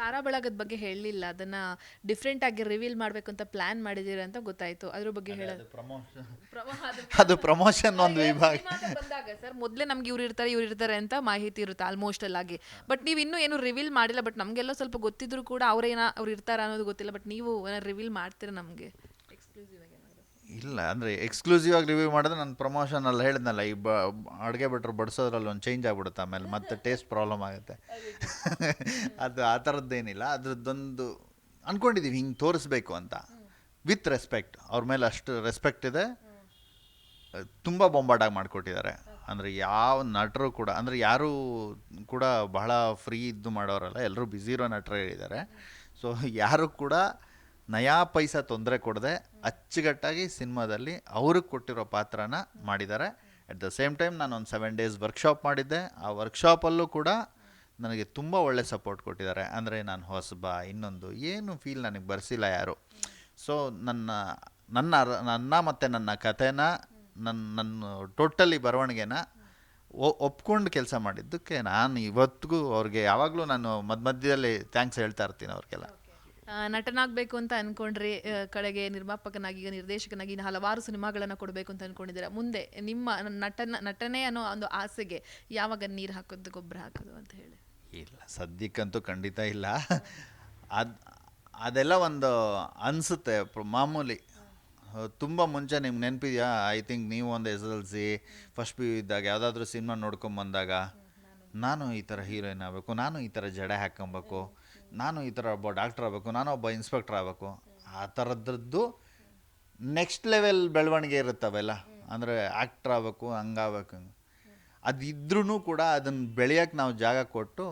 ತಾರಾ ಬಳಗದ ಬಗ್ಗೆ ಹೇಳಲಿಲ್ಲ. ಅದನ್ನ ಡಿಫ್ರೆಂಟ್ ಆಗಿ ರಿವೀಲ್ ಮಾಡಬೇಕು ಅಂತ ಪ್ಲಾನ್ ಮಾಡಿದ್ದೀರಾ ಅಂತ ಗೊತ್ತಾಯ್ತು. ಅದ್ರ ಬಗ್ಗೆ ಹೇಳೋದು. ಅದು ಪ್ರಮೋಷನ್ ಒಂದು ವಿಭಾಗ. ಬಂದಾಗ ಸರ್ ಮೊದಲೇ ನಮ್ಗೆ ಇವ್ರು ಇರ್ತಾರೆ ಇವ್ರು ಇರ್ತಾರೆ ಅಂತ ಮಾಹಿತಿ ಇರುತ್ತೆ ಆಲ್ಮೋಸ್ಟ್ ಆಗಿ ಬಟ್ ನೀವು ಇನ್ನೂ ಏನು ರಿವೀಲ್ ಮಾಡಿಲ್ಲ ಬಟ್ ನಮಗೆಲ್ಲ ಸ್ವಲ್ಪ ಗೊತ್ತಿದ್ರು ಕೂಡ ಅವ್ರೇನ ಅವ್ರು ಇರ್ತಾರ ಅನ್ನೋದು ಗೊತ್ತಿಲ್ಲ ಬಟ್ ನೀವು ರಿವೀಲ್ ಮಾಡ್ತೀರಾ ನಮಗೆ? ಎಕ್ಸ್ಕ್ಲೂಸಿವ್ ಇಲ್ಲ ಅಂದರೆ ಎಕ್ಸ್ಕ್ಲೂಸಿವ್ ಆಗಿ ರಿವ್ಯೂ ಮಾಡಿದ್ರೆ ನಾನು ಪ್ರಮೋಷನ್ ಅಲ್ಲಿ ಹೇಳಿದ್ನಲ್ಲ ಈ ಬ ಅಡುಗೆ ಭಟ್ರು ಬಡಿಸೋದ್ರಲ್ಲಿ ಒಂದು ಚೇಂಜ್ ಆಗ್ಬಿಡುತ್ತೆ ಆಮೇಲೆ ಮತ್ತೆ ಟೇಸ್ಟ್ ಪ್ರಾಬ್ಲಮ್ ಆಗುತ್ತೆ. ಅದು. ಆ ಥರದ್ದೇನಿಲ್ಲ ಅದ್ರದ್ದೊಂದು ಅಂದ್ಕೊಂಡಿದ್ದೀವಿ ಹಿಂಗೆ ತೋರಿಸ್ಬೇಕು ಅಂತ. ವಿತ್ ರೆಸ್ಪೆಕ್ಟ್ ಅವ್ರ ಮೇಲೆ ಅಷ್ಟು ರೆಸ್ಪೆಕ್ಟ್ ಇದೆ. ತುಂಬ ಬೊಂಬಾಟಾಗಿ ಮಾಡಿಕೊಟ್ಟಿದ್ದಾರೆ. ಅಂದರೆ ಯಾವ ನಟರು ಕೂಡ ಅಂದರೆ ಯಾರೂ ಕೂಡ ಬಹಳ ಫ್ರೀ ಇದ್ದು ಮಾಡೋರಲ್ಲ ಎಲ್ಲರೂ ಬ್ಯುಸಿ ಇರೋ ನಟರೇ ಇದ್ದಾರೆ. ಸೊ ಯಾರು ಕೂಡ ನಯಾ ಪೈಸ ತೊಂದರೆ ಕೊಡದೆ ಅಚ್ಚುಗಟ್ಟಾಗಿ ಸಿನಿಮಾದಲ್ಲಿ ಅವ್ರಿಗೆ ಕೊಟ್ಟಿರೋ ಪಾತ್ರನ ಮಾಡಿದ್ದಾರೆ. ಅಟ್ ದ ಸೇಮ್ ಟೈಮ್ ನಾನು ಒಂದು ಸೆವೆನ್ ಡೇಸ್ ವರ್ಕ್ಶಾಪ್ ಮಾಡಿದ್ದೆ. ಆ ವರ್ಕ್ಶಾಪಲ್ಲೂ ಕೂಡ ನನಗೆ ತುಂಬ ಒಳ್ಳೆ ಸಪೋರ್ಟ್ ಕೊಟ್ಟಿದ್ದಾರೆ. ಅಂದರೆ ನಾನು ಹೊಸಬ ಇನ್ನೊಂದು ಏನು ಫೀಲ್ ನನಗೆ ಬರ್ಸಿಲ್ಲ ಯಾರು. ಸೊ ನನ್ನ ನನ್ನ ನನ್ನ ಮತ್ತು ನನ್ನ ಕಥೆನ ನನ್ನ ನನ್ನ ಟೋಟಲಿ ಬರವಣಿಗೆನ ಒಪ್ಕೊಂಡು ಕೆಲಸ ಮಾಡಿದ್ದಕ್ಕೆ ನಾನು ಇವತ್ತಿಗೂ ಅವ್ರಿಗೆ ಯಾವಾಗಲೂ ನಾನು ಮಧ್ಯ ಮಧ್ಯದಲ್ಲಿ ಥ್ಯಾಂಕ್ಸ್ ಹೇಳ್ತಾ ಇರ್ತೀನಿ ಅವ್ರಿಗೆಲ್ಲ. ನಟನಾಗಬೇಕು ಅಂತ ಅಂದ್ಕೊಂಡ್ರಿ ಕಡೆಗೆ ನಿರ್ಮಾಪಕನಾಗಿ ಈಗ ನಿರ್ದೇಶಕನಾಗಿ ಹಲವಾರು ಸಿನಿಮಾಗಳನ್ನು ಕೊಡಬೇಕು ಅಂತ ಅಂದ್ಕೊಂಡಿದ್ದೀರಾ ಮುಂದೆ ನಿಮ್ಮ ನಟನ, ನಟನೆ ಅನ್ನೋ ಒಂದು ಆಸೆಗೆ ಯಾವಾಗ ನೀರು ಹಾಕೋದು, ಗೊಬ್ಬರ ಹಾಕೋದು ಅಂತ ಹೇಳಿ. ಇಲ್ಲ, ಸದ್ಯಕ್ಕಂತೂ ಖಂಡಿತ ಇಲ್ಲ. ಅದು, ಅದೆಲ್ಲ ಒಂದು ಅನಿಸುತ್ತೆ. ಮಾಮೂಲಿ ತುಂಬ ಮುಂಚೆ ನಿಮ್ಗೆ ನೆನಪಿದೆಯಾ? ಐ ಥಿಂಕ್ ನೀವು ಒಂದು S L C, first P U ಇದ್ದಾಗ ಯಾವುದಾದ್ರೂ ಸಿನಿಮಾ ನೋಡ್ಕೊಂಬಂದಾಗ. ನಾನು ಈ ಥರ ಹೀರೋಯಿನ್ ಆಗಬೇಕು, ನಾನು ಈ ಥರ ಜಡೆ ಹಾಕ್ಕೊಬೇಕು, ನಾನು ಈ ಥರ ಒಬ್ಬ ಡಾಕ್ಟರ್ ಆಗಬೇಕು, ನಾನು ಒಬ್ಬ ಇನ್ಸ್ಪೆಕ್ಟರ್ ಆಗಬೇಕು, ಆ ಥರದ್ರದ್ದು ನೆಕ್ಸ್ಟ್ ಲೆವೆಲ್ ಬೆಳವಣಿಗೆ ಇರುತ್ತವೆಲ್ಲ ಅಂದರೆ ಆ್ಯಕ್ಟ್ರ್ ಆಗಬೇಕು, ಹಂಗಾಗಬೇಕು. ಅದು ಇದ್ರೂ ಕೂಡ ಅದನ್ನು ಬೆಳೆಯೋಕ್ಕೆ ನಾವು ಜಾಗ ಕೊಟ್ಟು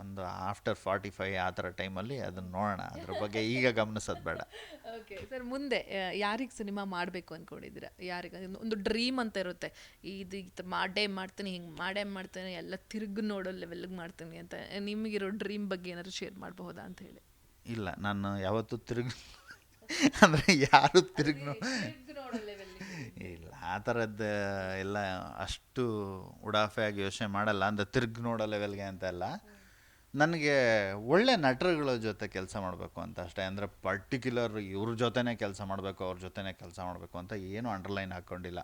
ಒಂದು ಆಫ್ಟರ್ ಫಾರ್ಟಿ ಫೈವ್ ಆ ಥರ ಟೈಮಲ್ಲಿ ಅದನ್ನು ನೋಡೋಣ. ಅದ್ರ ಬಗ್ಗೆ ಈಗ ಗಮನಿಸೋದು ಬೇಡ. ಓಕೆ ಸರ್ ಮುಂದೆ ಯಾರಿಗೆ ಸಿನಿಮಾ ಮಾಡಬೇಕು ಅಂದ್ಕೊಂಡಿದ್ದೀರ ಯಾರಿಗೆ ಒಂದು ಡ್ರೀಮ್ ಅಂತ ಇರುತ್ತೆ. ಇದು ಇದು ಮಾಡೇ ಮಾಡ್ತೀನಿ ಹಿಂಗೆ ಮಾಡೇ ಮಾಡ್ತೀನಿ ಎಲ್ಲ ತಿರುಗಿ ನೋಡೋ ಲೆವೆಲ್ಗೆ ಮಾಡ್ತೀನಿ ಅಂತ ನಿಮಗಿರೋ ಡ್ರೀಮ್ ಬಗ್ಗೆ ಏನಾದರೂ ಶೇರ್ ಮಾಡಬಹುದಾ ಅಂತ ಹೇಳಿ. ಇಲ್ಲ ನಾನು ಯಾವತ್ತೂ ತಿರುಗಿ ಅಂದರೆ ಯಾರು ತಿರುಗಿ ಇಲ್ಲ ಆ ಥರದ್ದು ಎಲ್ಲ ಅಷ್ಟು ಉಡಾಫೆ ಆಗಿ ಯೋಚನೆ ಮಾಡಲ್ಲ ಅಂದರೆ ತಿರುಗಿ ನೋಡೋ ಲೆವೆಲ್ಗೆ ಅಂತ ಅಲ್ಲ. ನನಗೆ ಒಳ್ಳೆ ನಟರುಗಳ ಜೊತೆ ಕೆಲಸ ಮಾಡಬೇಕು ಅಂತ ಅಷ್ಟೇ. ಅಂದರೆ ಪರ್ಟಿಕ್ಯುಲರ್ ಇವ್ರ ಜೊತೆನೇ ಕೆಲಸ ಮಾಡಬೇಕು, ಅವ್ರ ಜೊತೆನೇ ಕೆಲಸ ಮಾಡಬೇಕು ಅಂತ ಏನು ಅಂಡರ್ಲೈನ್ ಹಾಕ್ಕೊಂಡಿಲ್ಲ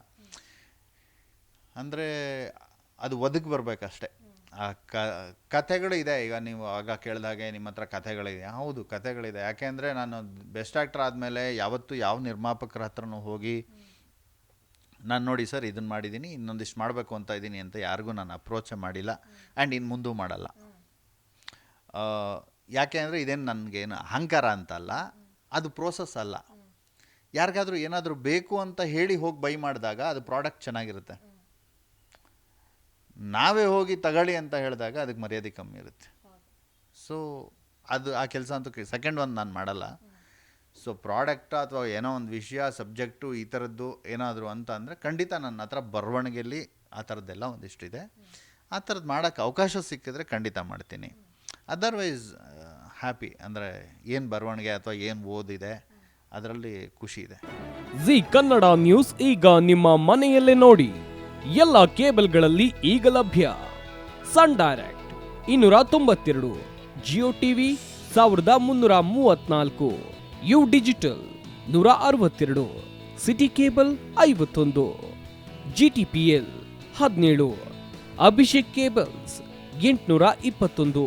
ಅಂದರೆ ಅದು ಒದಗಿ ಬರಬೇಕಷ್ಟೆ. ಆ ಕ, ಕಥೆಗಳು ಇದೆ. ಈಗ ನೀವು ಆಗ ಕೇಳಿದಾಗೆ ನಿಮ್ಮ ಹತ್ರ ಕಥೆಗಳಿದೆ ಹೌದು ಕಥೆಗಳಿದೆ ಯಾಕೆಂದರೆ ನಾನು ಬೆಸ್ಟ್ ಆ್ಯಕ್ಟರ್ ಆದಮೇಲೆ ಯಾವತ್ತೂ ಯಾವ ನಿರ್ಮಾಪಕರ ಹತ್ರನೂ ಹೋಗಿ ನಾನು ನೋಡಿ ಸರ್ ಇದನ್ನು ಮಾಡಿದ್ದೀನಿ ಇನ್ನೊಂದಿಷ್ಟು ಮಾಡಬೇಕು ಅಂತ ಇದ್ದೀನಿ ಅಂತ ಯಾರಿಗೂ ನಾನು ಅಪ್ರೋಚೇ ಮಾಡಿಲ್ಲ. ಆ್ಯಂಡ್ ಇನ್ನು ಮುಂದೂ ಮಾಡಲ್ಲ. ಯಾಕೆ ಅಂದರೆ ಇದೇನು ನನಗೇನು ಅಹಂಕಾರ ಅಂತಲ್ಲ, ಅದು ಪ್ರೋಸೆಸ್ ಅಲ್ಲ. ಯಾರಿಗಾದ್ರೂ ಏನಾದರೂ ಬೇಕು ಅಂತ ಹೇಳಿ ಹೋಗಿ ಬೈ ಮಾಡಿದಾಗ ಅದು ಪ್ರಾಡಕ್ಟ್ ಚೆನ್ನಾಗಿರುತ್ತೆ. ನಾವೇ ಹೋಗಿ ತಗೊಳ್ಳಿ ಅಂತ ಹೇಳಿದಾಗ ಅದಕ್ಕೆ ಮರ್ಯಾದೆ ಕಮ್ಮಿ ಇರುತ್ತೆ. ಸೊ ಅದು ಆ ಕೆಲಸ ಅಂತೂ ಸೆಕೆಂಡ್ ಒಂದು ನಾನು ಮಾಡಲ್ಲ. ಸೊ ಪ್ರಾಡಕ್ಟ್ ಅಥವಾ ಏನೋ ಒಂದು ವಿಷಯ ಸಬ್ಜೆಕ್ಟು ಈ ಥರದ್ದು ಏನಾದರೂ ಅಂತ ಅಂದರೆ ಖಂಡಿತ ನನ್ನ ಹತ್ರ ಬರವಣಿಗೆಯಲ್ಲಿ ಆ ಥರದ್ದೆಲ್ಲ ಒಂದಿಷ್ಟಿದೆ. ಆ ಥರದ್ದು ಮಾಡೋಕ್ಕೆ ಅವಕಾಶ ಸಿಕ್ಕಿದ್ರೆ ಖಂಡಿತ ಮಾಡ್ತೀನಿ. ಅದರ್ವೈಸ್ ಹ್ಯಾಪಿ ಅಂದರೆ ಏನು ಬರವಣಿಗೆ ಅಥವಾ ಏನು ಓದಿದೆ, ಅದರಲ್ಲಿ ಖುಷಿ ಇದೆ. ಜಿ ಕನ್ನಡ ನ್ಯೂಸ್ ಈಗ ನಿಮ್ಮ ಮನೆಯಲ್ಲೇ ನೋಡಿ. ಎಲ್ಲ ಕೇಬಲ್ಗಳಲ್ಲಿ ಈಗ ಲಭ್ಯ. ಸನ್ ಡೈರೆಕ್ಟ್ ಇನ್ನೂರ ತೊಂಬತ್ತೆರಡು, ಜಿಯೋ ಟಿವಿ ಸಾವಿರದ ಮುನ್ನೂರ ಮೂವತ್ನಾಲ್ಕು ಯು ಡಿಜಿಟಲ್ ನೂರ ಅರವತ್ತೆರಡು, ಸಿಟಿ ಕೇಬಲ್ ಐವತ್ತೊಂದು ಜಿ ಟಿ ಪಿ ಎಲ್ ಹದಿನೇಳು, ಅಭಿಷೇಕ್ ಕೇಬಲ್ಸ್ ಎಂಟುನೂರ ಇಪ್ಪತ್ತೊಂದು.